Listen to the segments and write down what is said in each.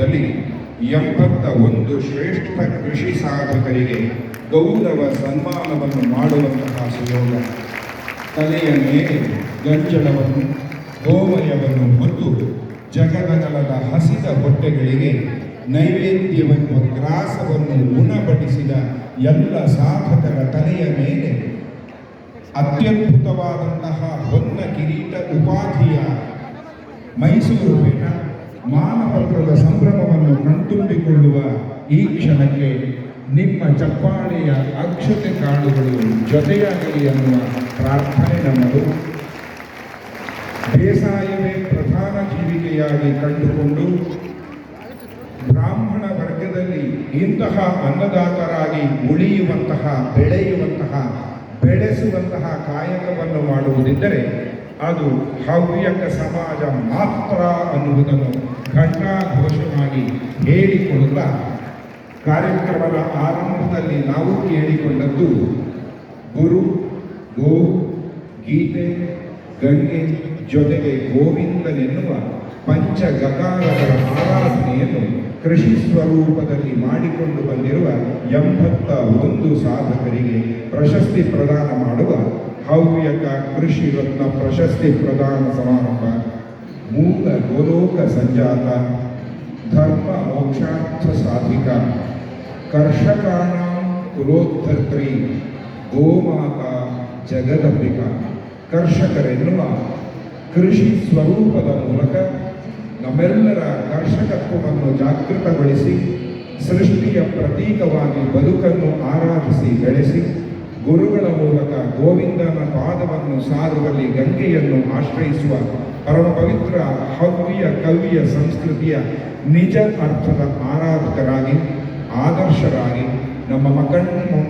ಸಮಾರಂಭದಲ್ಲಿ ಎಂಬತ್ತ ಒಂದು ಶ್ರೇಷ್ಠ ಕೃಷಿ ಸಾಧಕರಿಗೆ ಗೌರವ ಸನ್ಮಾನವನ್ನು ಮಾಡುವಂತಹ ಸುಯೋಗ. ತಲೆಯ ಮೇಲೆ ಗಂಜಲವನ್ನು ಗೋಮಯವನ್ನು ಹೊತ್ತು ಜಗದಗಲದ ಹಸಿದ ಹೊಟ್ಟೆಗಳಿಗೆ ನೈವೇದ್ಯವೆಂಬ ಗ್ರಾಸವನ್ನು ಉಣಬಡಿಸಿದ ಎಲ್ಲ ಸಾಧಕರ ತಲೆಯ ಮೇಲೆ ಅತ್ಯದ್ಭುತವಾದಂತಹ ಹೊನ್ನ ಕಿರೀಟ, ಉಪಾಧಿಯ ಮೈಸೂರು ಪೀಠ ಮಾನಪತ್ರದ ಸಂಭ್ರಮವನ್ನು ಕಣ್ತುಂಬಿಕೊಳ್ಳುವ ಈ ಕ್ಷಣಕ್ಕೆ ನಿಮ್ಮ ಚಪ್ಪಾಳೆಯ ಅಕ್ಷತೆ ಕಾಳುಗಳು ಜೊತೆಯಾಗಲಿ ಎನ್ನುವ ಪ್ರಾರ್ಥನೆ ನಮ್ಮದು. ಬೇಸಾಯವೇ ಪ್ರಧಾನ ಜೀವಿಕೆಯಾಗಿ ಕಂಡುಕೊಂಡು ಬ್ರಾಹ್ಮಣ ವರ್ಗದಲ್ಲಿ ಇಂತಹ ಅನ್ನದಾತರಾಗಿ ಉಳಿಯುವಂತಹ, ಬೆಳೆಯುವಂತಹ, ಬೆಳೆಸುವಂತಹ ಕಾಯಕವನ್ನು ಮಾಡುವುದಿದ್ದರೆ ಅದು ಹವ್ಯಕ ಸಮಾಜ ಮಾತ್ರ ಅನ್ನುವುದನ್ನು ಘಟ್ಟಾಘೋಷವಾಗಿ ಹೇಳಿಕೊಳ್ಳುತ್ತಾ ಕಾರ್ಯಕ್ರಮದ ಆರಂಭದಲ್ಲಿ ನಾವು ಕೇಳಿಕೊಂಡದ್ದು ಗುರು, ಗೋ, ಗೀತೆ, ಗಂಗೆ ಜೊತೆಗೆ ಗೋವಿಂದನೆನ್ನುವ ಪಂಚ ಗಕಾರಗಳ ಆರಾಧನೆಯನ್ನು ಕೃಷಿ ಸ್ವರೂಪದಲ್ಲಿ ಮಾಡಿಕೊಂಡು ಬಂದಿರುವ ಎಂಬತ್ತ ಒಂದು ಸಾಧಕರಿಗೆ ಪ್ರಶಸ್ತಿ ಪ್ರದಾನ ಮಾಡುವ ಹವ್ಯಕ ಕೃಷಿ ರತ್ನ ಪ್ರಶಸ್ತಿ ಪ್ರದಾನ ಸಮಾರಂಭ, ಮೂಲ ಗೋಲೋಕ ಸಂಜಾತ, ಧರ್ಮ ಮೋಕ್ಷಾರ್ಥ ಸಾಧಿಕ, ಕರ್ಷಕಾಣ ಕುಲೋತ್ತರ್ತ್ರಿ ಗೋಮಾತ ಜಗದಂಬಿಕ. ಕರ್ಷಕರೆನ್ನುವ ಕೃಷಿ ಸ್ವರೂಪದ ಮೂಲಕ ನಮ್ಮೆಲ್ಲರ ಕರ್ಷಕತ್ವವನ್ನು ಜಾಗೃತಗೊಳಿಸಿ, ಸೃಷ್ಟಿಯ ಪ್ರತೀಕವಾಗಿ ಬದುಕನ್ನು ಆರಾಧಿಸಿ ಬೆಳೆಸಿ ಗುರುಗಳ ಮೂಲಕ ಗೋವಿಂದನ ಪಾದವನ್ನು ಸಾರುವಲ್ಲಿ ಗಂಗೆಯನ್ನು ಆಶ್ರಯಿಸುವ ಪರಮ ಪವಿತ್ರ ಹವ್ಯ ಕವಿಯ ಸಂಸ್ಕೃತಿಯ ನಿಜ ಅರ್ಥದ ಆರಾಧಕರಾಗಿ, ಆದರ್ಶರಾಗಿ ನಮ್ಮ ಮಕ್ಕಳ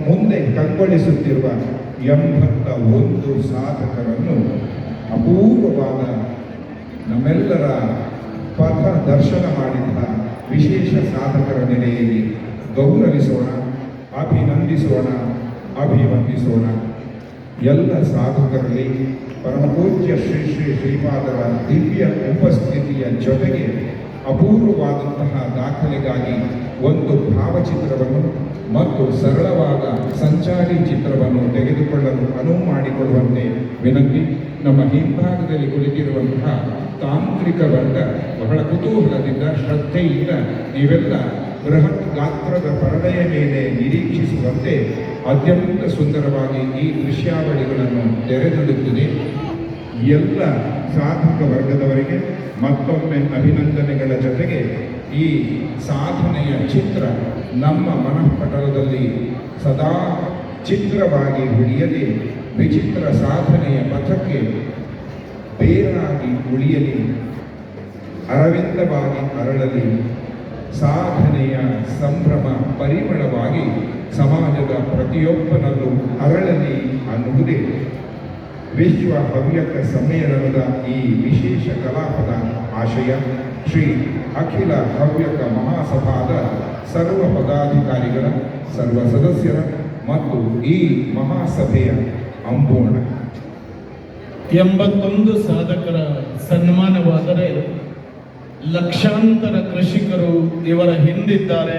ಮುಂದೆ ಕಂಗೊಳಿಸುತ್ತಿರುವ ಎಂಬತ್ತ ಒಂದು ಸಾಧಕರನ್ನು ಅಪೂರ್ವವಾದ ನಮ್ಮೆಲ್ಲರ ಪಥ ದರ್ಶನ ಮಾಡಿದ ವಿಶೇಷ ಸಾಧಕರ ನೆಲೆಯಲ್ಲಿ ಗೌರವಿಸೋಣ, ಅಭಿನಂದಿಸೋಣ. ಅಭಿವಂದಿಸೋಣ ಎಲ್ಲ ಸಾಧಕರಲ್ಲಿ ಪರಮಪೂಜ್ಯ ಶ್ರೀ ಶ್ರೀ ಶ್ರೀಪಾದರ ದಿವ್ಯ ಉಪಸ್ಥಿತಿಯ ಜೊತೆಗೆ ಅಪೂರ್ವವಾದಂತಹ ದಾಖಲೆಗಾಗಿ ಒಂದು ಭಾವಚಿತ್ರವನ್ನು ಮತ್ತು ಸರಳವಾದ ಸಂಚಾರಿ ಚಿತ್ರವನ್ನು ತೆಗೆದುಕೊಳ್ಳಲು ಅನುವು ಮಾಡಿಕೊಡುವಂತೆ ವಿನಂತಿ. ನಮ್ಮ ಹಿಂಭಾಗದಲ್ಲಿ ಕುಳಿತಿರುವಂತಹ ತಾಂತ್ರಿಕ ವರ್ಗ ಬಹಳ ಕುತೂಹಲದಿಂದ, ಶ್ರದ್ಧೆಯಿಂದ ನೀವೆಲ್ಲ ಬೃಹತ್ ಗಾತ್ರದ ಪರದೆಯ ಮೇಲೆ ನಿರೀಕ್ಷಿಸುವಂತೆ ಅತ್ಯಂತ ಸುಂದರವಾಗಿ ಈ ದೃಶ್ಯಾವಳಿಗಳನ್ನು ತೆರೆದಿಡುತ್ತಿದೆ. ಎಲ್ಲ ಸಾಧಕ ವರ್ಗದವರಿಗೆ ಮತ್ತೊಮ್ಮೆ ಅಭಿನಂದನೆಗಳ ಜೊತೆಗೆ ಈ ಸಾಧನೆಯ ಚಿತ್ರ ನಮ್ಮ ಮನಃಪಟಲದಲ್ಲಿ ಸದಾ ಚಿತ್ರವಾಗಿ ಉಳಿಯಲಿ, ವಿಚಿತ್ರ ಸಾಧನೆಯ ಪಥಕ್ಕೆ ಬೇರಾಗಿ ಉಳಿಯಲಿ, ಅರವಿಂದವಾಗಿ ಅರಳಲಿ, ಸಾಧನೆಯ ಸಂಭ್ರಮ ಪರಿಮಳವಾಗಿ ಸಮಾಜದ ಪ್ರತಿಯೊಬ್ಬನಲ್ಲೂ ಅರಳಲಿ ಅನ್ನುವುದೇ ವಿಶ್ವ ಹವ್ಯಕ ಸಮ್ಮೇಳನದ ಈ ವಿಶೇಷ ಕಲಾಪದ ಆಶಯ. ಶ್ರೀ ಅಖಿಲ ಹವ್ಯಕ ಮಹಾಸಭಾದ ಸರ್ವ ಪದಾಧಿಕಾರಿಗಳ, ಸರ್ವ ಸದಸ್ಯರ ಮತ್ತು ಈ ಮಹಾಸಭೆಯ ಅಂಬೋಣ. ಎಂಬತ್ತೊಂದು ಸಾಧಕರ ಸನ್ಮಾನವಾದರೆ ಲಕ್ಷಾಂತರ ಕೃಷಿಕರು ಇವರ ಹಿಂದಿದ್ದಾರೆ.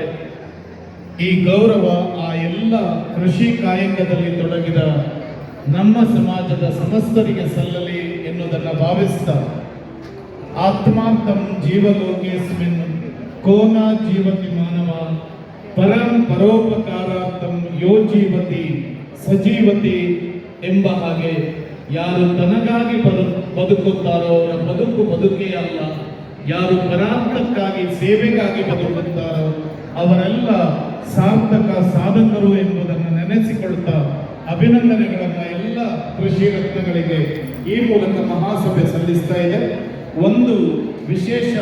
ಈ ಗೌರವ ಆ ಎಲ್ಲ ಕೃಷಿ ಕಾಯಕದಲ್ಲಿ ತೊಡಗಿದ ನಮ್ಮ ಸಮಾಜದ ಸಮಸ್ತರಿಗೆ ಸಲ್ಲಲಿ ಎನ್ನುವುದನ್ನು ಭಾವಿಸ್ತಾ ಆತ್ಮಾರ್ಥಂ ಜೀವಲೋಕೇಸ್ಮಿನ್ ಕೋನ ಜೀವತಿ ಮಾನವ ಪರಂ ಪರೋಪಕಾರಾರ್ಥಂ ಯೋ ಜೀವತಿ ಸಜೀವತಿ ಎಂಬ ಹಾಗೆ ಯಾರು ತನಗಾಗಿ ಬದು ಬದುಕುತ್ತಾರೋ ಅವರ ಬದುಕು ಬದುಕೇ ಅಲ್ಲ, ಯಾರು ಪರಾರ್ಥಕ್ಕಾಗಿ ಸೇವೆಗಾಗಿ ಬದುಕುತ್ತಾರೋ ಅವರೆಲ್ಲ ಸಾರ್ಥಕ ಸಾಧಕರು ಎಂಬುದನ್ನು ನೆನೆಸಿಕೊಳ್ತಾ ಅಭಿನಂದನೆಗಳನ್ನು ಎಲ್ಲ ಕೃಷಿ ರತ್ನಗಳಿಗೆ ಈ ಮೂಲಕ ಮಹಾಸಭೆ ಸಲ್ಲಿಸ್ತಾ ಇದೆ. ಒಂದು ವಿಶೇಷ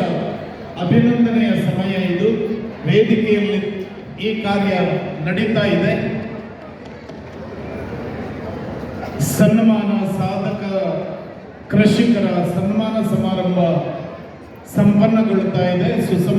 ಅಭಿನಂದನೆಯ ಸಮಯ ಇದು. ವೇದಿಕೆಯಲ್ಲಿ ಈ ಕಾರ್ಯ ನಡೀತಾ ಇದೆ. ಸನ್ಮಾನ ಸಾಧಕ ಕೃಷಿಕರ ಸನ್ಮಾನ ಸಮಾರಂಭ ಸಂಪನ್ನಗೊಳ್ಳುತ್ತಾ ಇದೆ. ಸುಸಂ